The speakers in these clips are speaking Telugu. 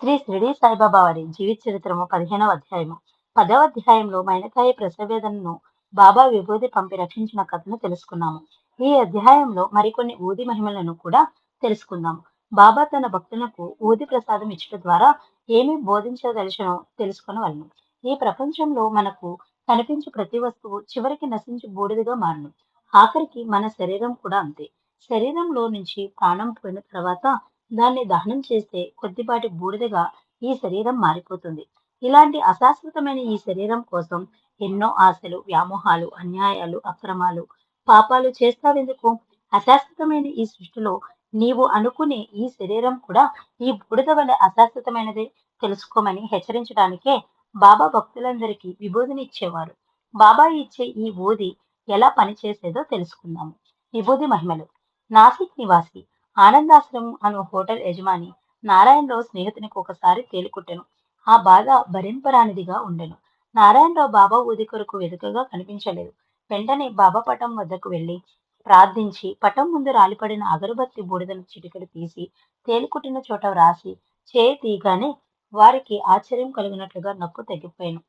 శ్రీ షిరిడి సాయిబాబా వారి జీవిత చరిత్రము పదిహేనవ అధ్యాయము. పదవ అధ్యాయంలో మైనకాయ ప్రసవేదనను బాబా విభూది పంపి రక్షించిన కథను తెలుసుకున్నాము. ఈ అధ్యాయంలో మరికొన్ని ఊది మహిమలను కూడా తెలుసుకుందాము. బాబా తన భక్తులకు ఊది ప్రసాదం ఇచ్చట ద్వారా ఏమి బోధించదలిచనో తెలుసుకునవలను ఈ ప్రపంచంలో మనకు కనిపించే ప్రతి వస్తువు చివరికి నశించి బూడిదగా మారును. ఆఖరికి మన శరీరం కూడా అంతే. శరీరంలో నుంచి ప్రాణం పోయిన తర్వాత దాన్ని దహనం చేస్తే కొద్దిపాటి బూడిదగా ఈ శరీరం మారిపోతుంది. ఇలాంటి అశాశ్వతమైన ఈ శరీరం కోసం ఎన్నో ఆశలు వ్యామోహాలు అన్యాయాలు అక్రమాలు పాపాలు చేస్తావెందుకు? అశాశ్వతమైన ఈ సృష్టిలో నీవు అనుకునే ఈ శరీరం కూడా ఈ బూడిద వల్ల అశాశ్వతమైనదే తెలుసుకోమని హెచ్చరించడానికే బాబా భక్తులందరికీ విభూదిని ఇచ్చేవారు. బాబా ఇచ్చే ఈ ఊది ఎలా పనిచేసేదో తెలుసుకుందాము. విభూది మహిమలు. నాసిక్ నివాసి ఆనందాశ్రమం అను హోటల్ యజమాని నారాయణరావు స్నేహితునికి ఒకసారి తేలికుట్టెను. ఆ బాధ భరింపరానిదిగా ఉండెను. నారాయణరావు బాబా ఊది కొరకు వెనుకగా కనిపించలేదు. వెంటనే బాబా పటం వద్దకు వెళ్ళి ప్రార్థించి పటం ముందు రాలిపడిన అగరబత్తి బూడిదను చిటికలు తీసి తేలికుట్టిన చోట వ్రాసి చేయి తీయగానే వారికి ఆశ్చర్యం కలిగినట్లుగా నొప్పు తగ్గిపోయాను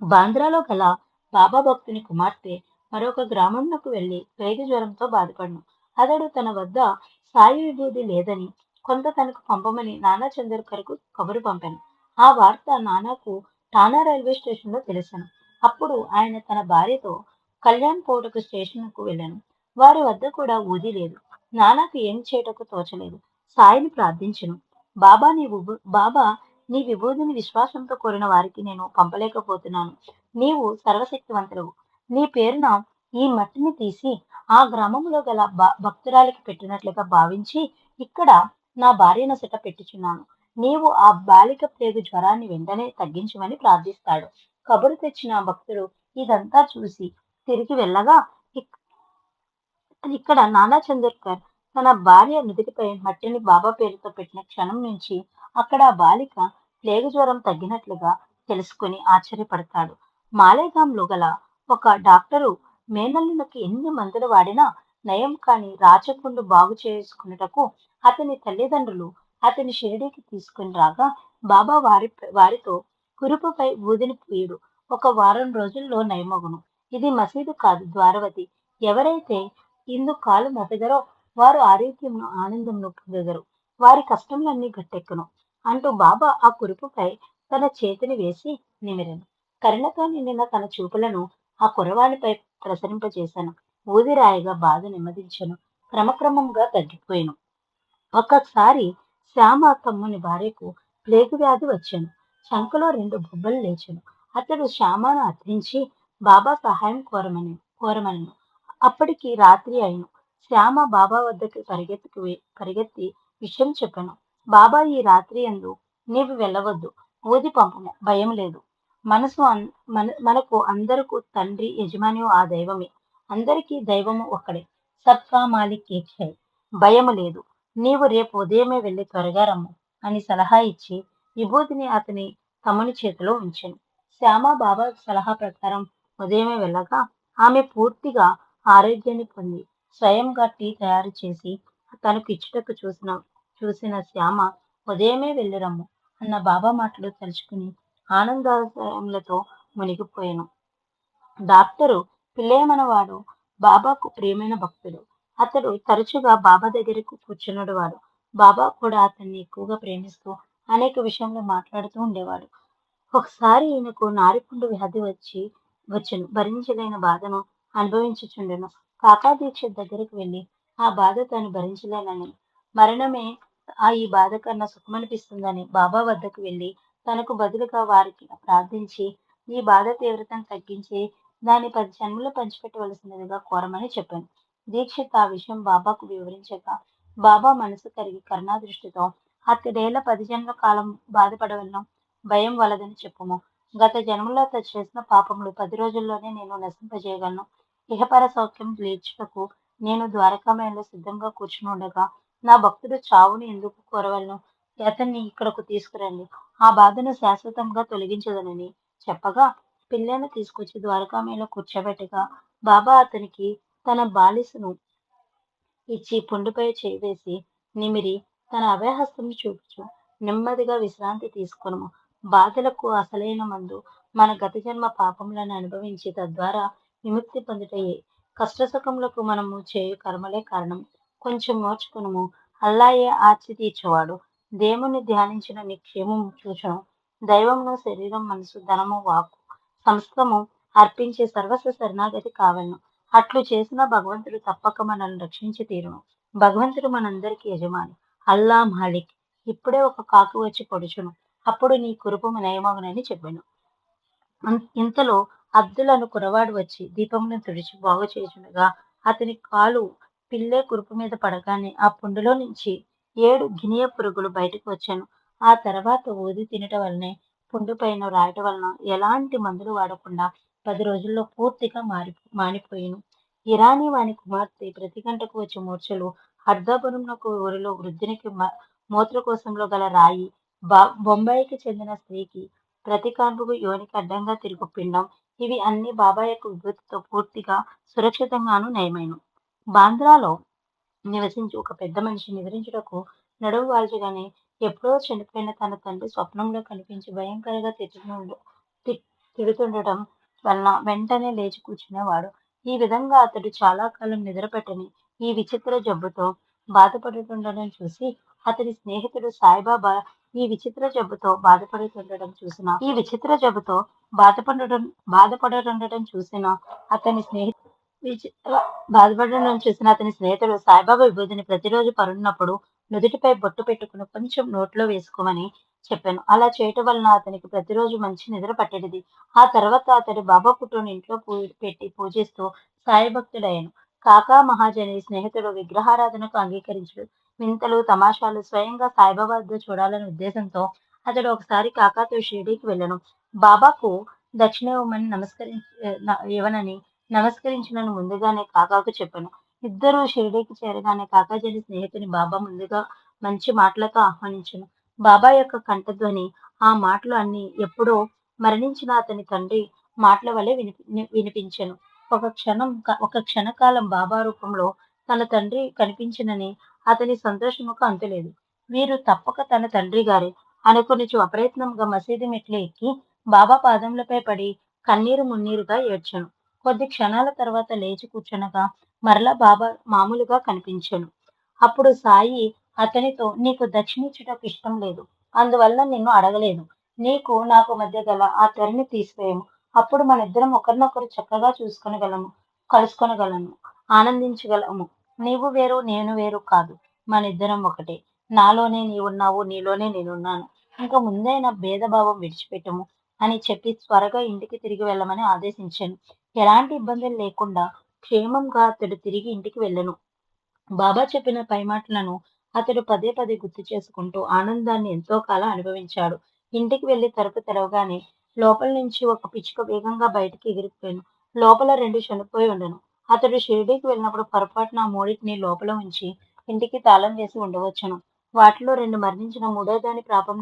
బాంద్రాలో గల బాబా భక్తుని కుమార్తె మరొక గ్రామంలోకి వెళ్ళి వేగ జ్వరంతో బాధపడను. అతడు తన వద్ద సాయి విభూది లేదని కొంత తనకు పంపమని నానా చంద్రకర్కు కబురు పంపాను. ఆ వార్త నానాకు టానా రైల్వే స్టేషన్లో తెలిసాను. అప్పుడు ఆయన తన భార్యతో కళ్యాణ్ కోటకు స్టేషన్కు వెళ్ళాను. వారి వద్ద కూడా ఊది లేదు. నానాకు ఏం చేయటకు తోచలేదు. సాయిని ప్రార్థించను. బాబా నీ బాబా నీ విభూతిని విశ్వాసంతో కోరిన వారికి నేను పంపలేకపోతున్నాను. నీవు సర్వశక్తివంతుడవు నీ పేరున ఈ మట్టిని తీసి ఆ గ్రామంలో గల భ- భక్తురాలికి పెట్టినట్లుగా భావించి ఇక్కడ నా భార్య నొసట పెట్టుచున్నాను. నీవు ఆ బాలిక ప్రేగు జ్వరాన్ని వెంటనే తగ్గించమని ప్రార్థిస్తాడు. కబురు తెచ్చిన భక్తుడు ఇదంతా చూసి తిరిగి వెళ్ళగా ఇక్కడ నానా చంద్రకర్ తన భార్య నుదిటిపై మట్టిని బాబా పేరుతో పెట్టిన క్షణం నుంచి అక్కడ ఆ బాలిక ప్లేగు జ్వరం తగ్గినట్లుగా తెలుసుకుని ఆశ్చర్యపడతాడు. మాలేగాంలో గల ఒక డాక్టరు మేనల్లునికి ఎన్ని మందులు వాడినా నయం కాని రాచకుండు బాగు చేసుకున్నటకు అతని తల్లిదండ్రులు అతని షిరిడీకి తీసుకుని రాగా బాబా వారి వారితో కురుపుపై ఊదిని పూయుడు ఒక వారం రోజుల్లో నయమగును. ఇది మసీదు కాదు ద్వారవతి. ఎవరైతే ఇందు కాలు మొదగరో వారు ఆరోగ్యమును ఆనందమును పొందగరు. వారి కష్టములన్నీ గట్టెక్కును. అంటూ బాబా ఆ కురుపుపై తన చేతిని వేసి నిమిరను. కరుణతో నిండిన తన చూపులను ఆ కురవానిపై ప్రసరింపజేశాను ఊదిరాయిగా బాధ నెమ్మదించను. క్రమక్రమంగా తగ్గిపోయాను. ఒక్కసారి శ్యామ తమ్ముని భార్యకు ప్లేగు వ్యాధి వచ్చాను. శంఖలో రెండు బొబ్బలు లేచాను. అతడు శ్యామను అర్థించి బాబా సహాయం కోరమని కోరమనను. అప్పటికి రాత్రి అయిను శ్యామ బాబా వద్దకు పరిగెత్తుకు పరిగెత్తి విషయం చెప్పాను. బాబా ఈ రాత్రి అందు నీవు వెళ్ళవద్దు. ఊది పంపము. భయం లేదు. మనసు మన మనకు అందరకు తండ్రి యజమాని ఆ దైవమే. అందరికీ దైవము ఒక్కడే. సబ్కా మాలిక్ ఏక్ భయము లేదు. నీవు రేపు ఉదయమే వెళ్ళి త్వరగా రమ్ము అని సలహా ఇచ్చి విభూతిని అతని తమ్ముని చేతిలో ఉంచాను. శ్యామ బాబా సలహా ప్రకారం ఉదయమే వెళ్ళగా ఆమె పూర్తిగా ఆరోగ్యాన్ని పొంది స్వయంగా టీ తయారు చేసి తనకు ఇచ్చుటకు చూసిన చూసిన శ్యామ ఉదయమే వెళ్ళిరమ్ము అన్న బాబా మాటలు తలుచుకుని ఆనందాలతో మునిగిపోయాను. డాక్టరు పిల్లేమనవాడు బాబాకు ప్రియమైన భక్తుడు. అతడు తరచుగా బాబా దగ్గరకు కూర్చున్నాడు వాడు బాబా కూడా అతన్ని ఎక్కువగా ప్రేమిస్తూ అనేక విషయంలో మాట్లాడుతూ ఉండేవాడు. ఒకసారి ఈయనకు నారిపుండు వ్యాధి వచ్చి వచ్చును. భరించలేని బాధను అనుభవించుచుండెను. కాకా దీక్ష దగ్గరకు వెళ్ళి ఆ బాధ తాను భరించలేనని మరణమే ఆ ఈ బాధ కన్నా సుఖమనిపిస్తుందని బాబా వద్దకు వెళ్ళి తనకు బదులుగా వారికి ప్రార్థించి ఈ బాధ తీవ్రతను తగ్గించి దాన్ని పది జన్మలు పంచిపెట్టవలసినదిగా కోరమని చెప్పాను. దీక్షిత్ ఆ విషయం బాబాకు వివరించగా బాబా మనసు కరిగి కరుణాదృష్టితో అతడేళ్ళ పది జన్మ కాలం బాధపడవలను భయం వలదని చెప్పుము. గత జన్మలో అతడు చేసిన పాపములు పది రోజుల్లోనే నేను నశింపజేయగలను. ఇహపర సౌఖ్యం లేచుటకు నేను ద్వారకామయంలో సిద్ధంగా కూర్చుని ఉండగా నా భక్తుడు చావుని ఎందుకు కోరవలను? అతన్ని ఇక్కడకు తీసుకురండి. ఆ బాధను శాశ్వతంగా తొలగించదనని చెప్పగా పిల్లను తీసుకొచ్చి ద్వారకామేలో కూర్చోబెట్టగా బాబా అతనికి తన బాలిసను ఇచ్చి పుండుపై చేవేసి నిమిరి తన అభయహస్తం చూపుచు నెమ్మదిగా విశ్రాంతి తీసుకును బాధలకు అసలైన మందు మన గత జన్మ పాపములను అనుభవించి తద్వారా విముక్తి పొందుటయే. కష్టసుఖములకు మనము చేయు కర్మలే కారణం. కొంచెం ఓర్చుకునుము అల్లాయే ఆర్చి తీర్చేవాడు దేవుని ధ్యానించిన నీ క్షేమం చూచను దైవమును శరీరం మనసు ధనము వాక్కు సమస్తము అర్పించే సర్వస్వ శరణాగతి కావలను. అట్లు చేసిన భగవంతుడు తప్పక మనల్ని రక్షించి తీరును. భగవంతుడు మనందరికీ యజమాని. అల్లా మాలిక్. ఇప్పుడే ఒక కాకు వచ్చి పొడుచును. అప్పుడు నీ కురుపు నయమగునని చెప్పాను. ఇంతలో అబ్దులను కురవాడు వచ్చి దీపమును తుడిచి బాగు చేయుచుండగా అతని కాలు పిల్లే కురుపు మీద పడగానే ఆ పుండులో నుంచి ఏడు గినియ పురుగులు బయటకు వచ్చాను. ఆ తర్వాత ఊది తినటం వల్లనే పుండుపైన రాయటం వలన ఎలాంటి మందులు వాడకుండా పది రోజుల్లో పూర్తిగా మారి మానిపోయాను. ఇరానీ వాని కుమార్తె ప్రతి గంటకు వచ్చే మూర్ఛలు అర్ధాపురంకు ఊరిలో వృద్ధునికి మూత్రకోశంలో గల రాయి బా బొంబాయికి చెందిన స్త్రీకి ప్రతి కాన్పుకు యోనికి అడ్డంగా తిరుగు పిండం ఇవి అన్ని బాబా యొక్క విభూతితో పూర్తిగా సురక్షితంగాను నయమైన. బాంద్రాలో నివసించి ఒక పెద్ద మనిషి నిద్రించుటకు నడువు వాల్చగానే ఎప్పుడో చనిపోయిన తన తండ్రి స్వప్నంలో కనిపించి భయంకరంగా తిట్టుకుండు తిడుతుండటం వలన వెంటనే లేచి కూర్చునేవాడు. ఈ విధంగా అతడు చాలా కాలం నిద్రపెట్టని ఈ విచిత్ర జబ్బుతో బాధపడుతుండడం చూసి అతని స్నేహితుడు సాయిబాబా ఈ విచిత్ర జబ్బుతో బాధపడుతుండడం చూసిన ఈ విచిత్ర జబ్బుతో బాధపడటం బాధపడుతుండటం చూసిన అతని స్నేహితు బాధపడడం చూసిన అతని స్నేహితుడు సాయిబాబా విభూతిని ప్రతిరోజు పరున్నప్పుడు నుదుటిపై బొట్టు పెట్టుకుని కొంచెం నోట్లో వేసుకోమని చెప్పాను. అలా చేయటం వలన అతనికి ప్రతిరోజు మంచి నిద్ర పట్టేది ఆ తర్వాత అతడు బాబా పుట్టుని ఇంట్లో పూ పెట్టి పూజిస్తూ సాయభక్తుడయ్యాను కాకా మహాజని స్నేహితుడు విగ్రహారాధనకు అంగీకరించడు. వింతలు తమాషాలు స్వయంగా సాయిబాబా వద్ద చూడాలనే ఉద్దేశంతో అతడు ఒకసారి కాకాతో షిరిడీకి వెళ్ళను. బాబాకు దక్షిణ ఇవ్వమని నమస్కరించి ఇవ్వనని నమస్కరించినను ముందుగానే కాకాకు చెప్పాను. ఇద్దరు షిరిడీకి చేరగానే కాకాజీని స్నేహితుని బాబా ముందుగా మంచి మాటలతో ఆహ్వానించను. బాబా యొక్క కంఠధ్వని ఆ మాటలు అన్ని ఎప్పుడో మరణించిన అతని తండ్రి మాటల వలె వినిపి వినిపించను. ఒక క్షణం ఒక క్షణకాలం బాబా రూపంలో తన తండ్రి కనిపించినని అతని సంతోషముకు అంతులేదు. వీరు తప్పక తన తండ్రి గారే అనుకుని అప్రయత్నంగా మసీదు మెట్లు ఎక్కి బాబా పాదములపై పడి కన్నీరు మున్నీరుగా ఏడ్చను. కొద్ది క్షణాల తర్వాత లేచి కూర్చునగా మరలా బాబా మామూలుగా కనిపించను అప్పుడు సాయి అతనితో నీకు దక్షిణిచ్చుటకు ఇష్టం లేదు. అందువల్ల నిన్ను అడగలేదు. నీకు నాకు మధ్య గల ఆ తెరని తీసివేయము. అప్పుడు మన ఇద్దరం ఒకరినొకరు చక్కగా చూసుకొనగలము కలుసుకొనగలము ఆనందించగలము. నీవు వేరు నేను వేరు కాదు. మన ఇద్దరం ఒకటే. నాలోనే నీవున్నావు నీలోనే నేనున్నాను ఇంకా ముందైన భేదభావం విడిచిపెట్టము అని చెప్పి త్వరగా ఇంటికి తిరిగి వెళ్ళమని ఆదేశించాను. ఎలాంటి ఇబ్బందులు లేకుండా క్షేమంగా అతడు తిరిగి ఇంటికి వెళ్ళను. బాబా చెప్పిన పై మాటలను అతడు పదే పదే గుర్తు చేసుకుంటూ ఆనందాన్ని ఎంతో కాలం అనుభవించాడు. ఇంటికి వెళ్ళి తలుపు తెరవగానే లోపల నుంచి ఒక పిచ్చుక వేగంగా బయటికి ఎగిరిపోయాను. లోపల రెండు చనిపోయి ఉండను. అతడు షిరిడీకి వెళ్ళినప్పుడు పొరపాటున ఆ మూడింటిని లోపల ఉంచి ఇంటికి తాళం వేసి ఉండవచ్చును. వాటిలో రెండు మరణించిన మూడో దాని ప్రాపం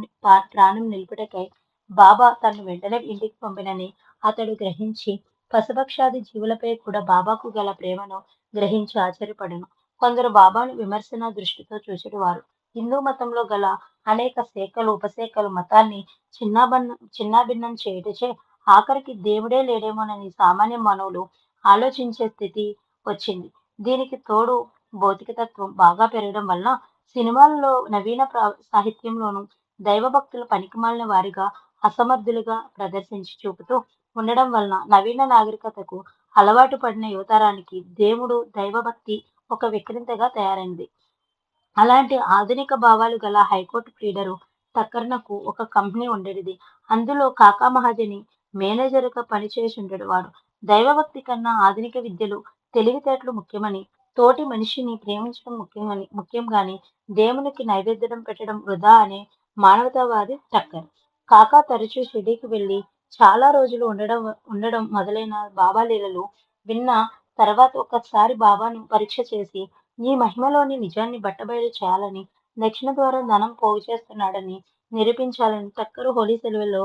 ప్రాణం నిలుపుటకై బాబా తను వెంటనే ఇంటికి పంపినని అతడు గ్రహించి పశుపక్షాది జీవులపై కూడా బాబాకు గల ప్రేమను గ్రహించి ఆశ్చర్యపడను. కొందరు బాబాను విమర్శన దృష్టితో చూసేవారు హిందూ మతంలో గల అనేక శాఖలు ఉపశాఖలు మతాన్ని చిన్నాభిన్నం చిన్నాభిన్నం చేయటచే ఆఖరికి దేవుడే లేడేమోనని సామాన్య మానవులు ఆలోచించే స్థితి వచ్చింది. దీనికి తోడు భౌతికతత్వం బాగా పెరగడం వలన సినిమాల్లో నవీన సాహిత్యంలోనూ దైవభక్తుల పనికిమాలిన వారిగా అసమర్థులుగా ప్రదర్శించి చూపుతూ ఉండడం వలన నవీన నాగరికతకు అలవాటు పడిన యువతరానికి దేవుడు దైవభక్తి ఒక విక్రింతగా తయారైంది. అలాంటి ఆధునిక భావాలు గల హైకోర్టు క్రీడరు టక్కర్నకు ఒక కంపెనీ ఉండేది. అందులో కాకా మహాజని మేనేజర్గా పనిచేసి వాడు. దైవభక్తి కన్నా ఆధునిక విద్యలు తెలివితేటలు ముఖ్యమని తోటి మనిషిని ప్రేమించడం ముఖ్యమని ముఖ్యంగాని దేవునికి నైవేద్యం పెట్టడం వృధా అనే మానవతావాది టక్కర్ కాకా తరచూ షిడీకి వెళ్ళి చాలా రోజులు ఉండడం ఉండడం మొదలైన బాబా లీలలు విన్న తర్వాత ఒక్కసారి బాబాను పరీక్ష చేసి ఈ మహిమలోని నిజాన్ని బట్టబయలు చేయాలని దక్షిణ ద్వారా ధనం పోగు చేస్తున్నాడని నిరూపించాలని చక్కరు హోలీ సెలవుల్లో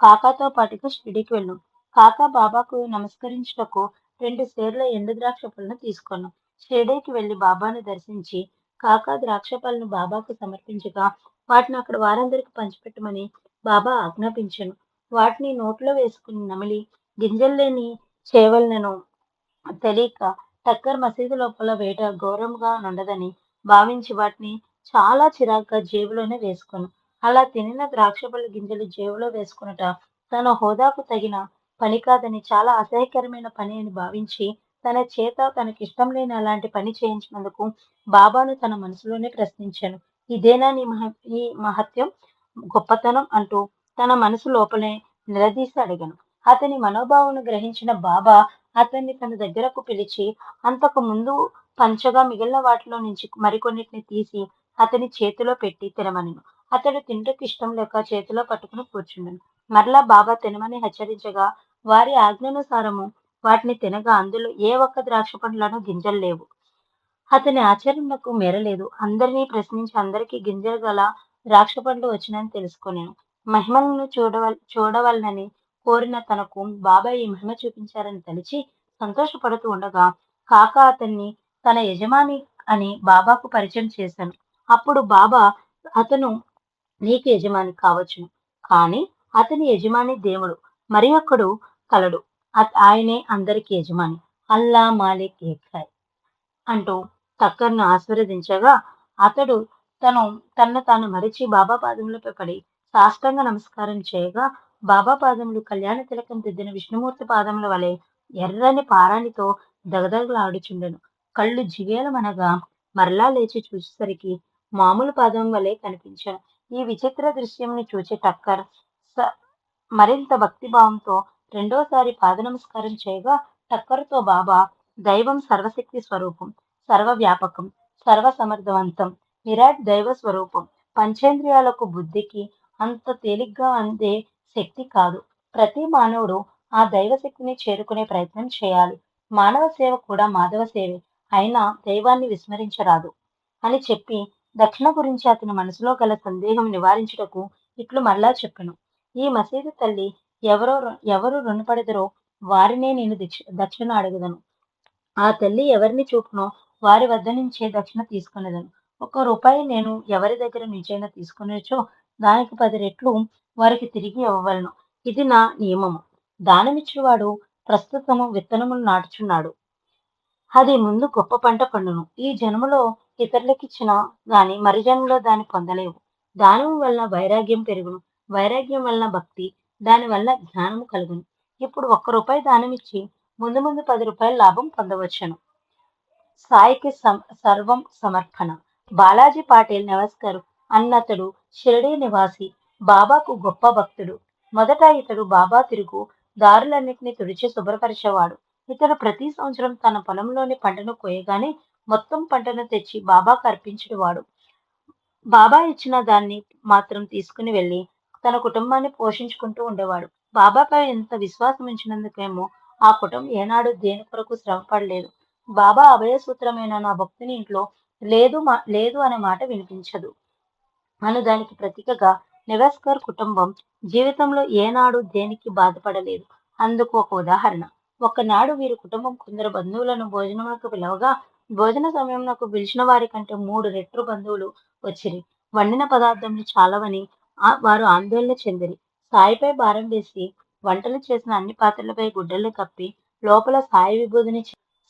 కాకాతో పాటుగా షిరిడీకి వెళ్ళాం. కాకా బాబాకు నమస్కరించుటకు రెండు సేర్ల ఎండు ద్రాక్ష పళ్ళను తీసుకున్నాం. షిరిడీకి వెళ్ళి బాబాను దర్శించి కాకా ద్రాక్ష పళ్ళను బాబాకు సమర్పించగా వాటిని అక్కడ వారందరికి పంచిపెట్టమని బాబా ఆజ్ఞాపించాను. వాటిని నోట్లో వేసుకుని నమిలి గింజల్లేని చేవలను తెలియక టక్కర్ మసీదు లోపల వేట ఘోరంగా నుండదని భావించి వాటిని చాలా చిరాగ్గా జేబులోనే వేసుకొను. అలా తినిన ద్రాక్ష పళ్ళ గింజలు జేబులో వేసుకునుట తన హోదాకు తగిన పని కాదని చాలా అసహ్యకరమైన పని అని భావించి తన చేత తనకిష్టం లేని అలాంటి పని చేయించినందుకు బాబాను తన మనసులోనే ప్రశ్నించాను. ఇదేనా నీ మహ ఈ మహత్యం? గొప్పతనం అంటూ తన మనసు లోపలే నిలదీసి అడిగాను. అతని మనోభావాలను గ్రహించిన బాబా అతన్ని తన దగ్గరకు పిలిచి అంతకు ముందు పంచగా మిగిలిన వాటిలో నుంచి మరికొన్నిటిని తీసి అతని చేతిలో పెట్టి తినమనెను. అతడు తింటకు ఇష్టం లేక చేతిలో పట్టుకుని కూర్చున్నాను మరలా బాబా తినమని హెచ్చరించగా వారి ఆజ్ఞానుసారము వాటిని తినగా అందులో ఏ ఒక్క ద్రాక్ష పండ్లను గింజలు లేవు. అతని ఆచరణకు మేరలేదు. అందరినీ ప్రశ్నించి అందరికీ గింజలు గల ద్రాక్ష పండ్లు వచ్చినని తెలుసుకున్నాను మహిమలను చూడవల్ చూడవలనని కోరిన తనకు బాబాయ్ ఈ మహిమ చూపించారని తలిచి సంతోషపడుతూ ఉండగా కాక అతన్ని తన యజమాని అని బాబాకు పరిచయం చేశాను. అప్పుడు బాబా అతను నీకు యజమాని కావచ్చును. కానీ అతని యజమాని దేవుడు మరి ఒక్కడు కలడు. ఆయనే అందరికి యజమాని. అల్లా మాలిక్ ఏకాయ్ అంటూ టక్కర్ను ఆశీర్వదించగా అతడు తను తన తాను మరిచి బాబా పాదములపై పడి సాష్టంగ నమస్కారం చేయగా బాబా పాదములు కళ్యాణ తిలకం దిద్దిన విష్ణుమూర్తి పాదముల వలె ఎర్రని పారానితో దగదగలాడుచుండెను. కళ్ళు జిగేలమనగా మరలా లేచి చూసేసరికి మామూలు పాదం వలె కనిపించాను. ఈ విచిత్ర దృశ్యంని చూచి టక్కర్ స- మరింత భక్తిభావంతో రెండోసారి పాద నమస్కారం చేయగా టక్కర్తో బాబా దైవం సర్వశక్తి స్వరూపం సర్వవ్యాపకం సర్వ సమర్థవంతం విరాట్ దైవ స్వరూపం పంచేంద్రియాలకు బుద్ధికి అంత తేలిగ్గా అందే శక్తి కాదు. ప్రతి మానవుడు ఆ దైవ శక్తిని చేరుకునే ప్రయత్నం చేయాలి. మానవ సేవ కూడా మాధవ సేవే. అయినా దైవాన్ని విస్మరించరాదు. అని చెప్పి దక్షిణ గురించి అతని మనసులో గల సందేహం నివారించుటకు ఇట్లు మళ్ళా చెప్పను. ఈ మసీదు తల్లి ఎవరో ఎవరు రుణపడదరో వారినే నేను దీక్ష దక్షిణ అడుగుదను. ఆ తల్లి ఎవరిని చూపునో వారి వద్ద నుంచే దక్షిణ తీసుకునేదను. ఒక రూపాయి నేను ఎవరి దగ్గర నుంచైనా తీసుకునేచో దానికి పది రెట్లు వారికి తిరిగి ఇవ్వవలను. ఇది నా నియమము. దానమిచ్చువాడు ప్రస్తుతము విత్తనములు నాటుచున్నాడు. అది ముందు గొప్ప పంట పండును. ఈ జన్మలో ఇతరులకిచ్చిన గాని మరి జన్మలో దాన్ని పొందలేవు. దానము వలన వైరాగ్యం పెరుగును. వైరాగ్యం వలన భక్తి దాని వల్ల జ్ఞానము కలుగును. ఇప్పుడు ఒక్క రూపాయి దానమిచ్చి ముందు ముందు పది రూపాయల లాభం పొందవచ్చును. సాయికి సం- సర్వం సమర్పణ. బాలాజీ పాటిల్ నమస్కారు. అన్నతడు షిరిడీ నివాసి బాబాకు గొప్ప భక్తుడు. మొదట ఇతడు బాబా తిరుగు దారులన్నింటినీ తుడిచి శుభ్రపరిచేవాడు. ఇతడు ప్రతి సంవత్సరం తన పొలంలోని పంటను కోయగానే మొత్తం పంటను తెచ్చి బాబాకు అర్పించేవాడు బాబా ఇచ్చిన దాన్ని మాత్రం తీసుకుని వెళ్ళి తన కుటుంబాన్ని పోషించుకుంటూ ఉండేవాడు. బాబాపై ఎంత విశ్వాసం ఉంచినందుకేమో ఆ కుటుంబం ఏనాడు దేని కొరకు శ్రమపడలేదు. బాబా అభయ సూత్రమైన నా భక్తుని ఇంట్లో లేదు మా- లేదు అనే మాట వినిపించదు. అను దానికి ప్రతీకగా నివాస్కర్ కుటుంబం జీవితంలో ఏనాడు దేనికి బాధపడలేదు. అందుకు ఒక ఉదాహరణ. ఒకనాడు వీరి కుటుంబం కొందరు బంధువులను భోజనములకు పిలవగా భోజన సమయంలో పిలిచిన వారి కంటే మూడు రెట్లు బంధువులు వచ్చిరి. వండిన పదార్థములు చాలవని ఆ- వారు ఆందోళన చెందిరి. సాయిపై భారం వేసి వంటలు చేసిన అన్ని పాత్రలపై గుడ్డలు కప్పి లోపల సాయి విభూదిని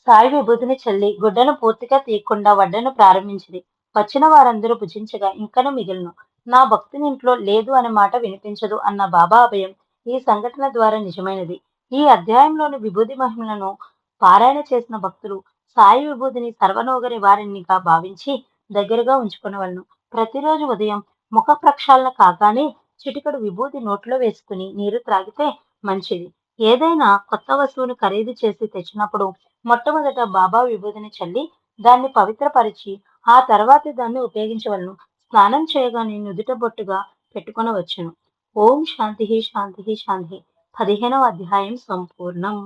సాయి విభూదిని చల్లి గుడ్డను పూర్తిగా తీయకుండా వడ్డను ప్రారంభించింది వచ్చిన వారందరూ భుజించగా ఇంకనూ మిగిలిను. నా భక్తుని ఇంట్లో లేదు అనే మాట వినిపించదు అన్న బాబా అభయం ఈ సంఘటన ద్వారా నిజమైనది. ఈ అధ్యాయంలోని విభూది మహిమలను పారాయణ చేసిన భక్తులు సాయి విభూతిని సర్వనోగరి వారినిగా భావించి దగ్గరగా ఉంచుకునవలను. ప్రతిరోజు ఉదయం ముఖ ప్రక్షాళన కాగానే చిటికడు విభూతి నోట్లో వేసుకుని నీరు త్రాగితే మంచిది. ఏదైనా కొత్త వస్తువును ఖరీదు చేసి తెచ్చినప్పుడు మొట్టమొదట బాబా విభూతిని చల్లి దాన్ని పవిత్రపరిచి ఆ తర్వాత దాన్ని ఉపయోగించవలను. స్నానం చేయగానే నుదుట బొట్టుగా పెట్టుకొనవచ్చును ఓం శాంతి శాంతి శాంతి. పదిహేనవ అధ్యాయం సంపూర్ణం.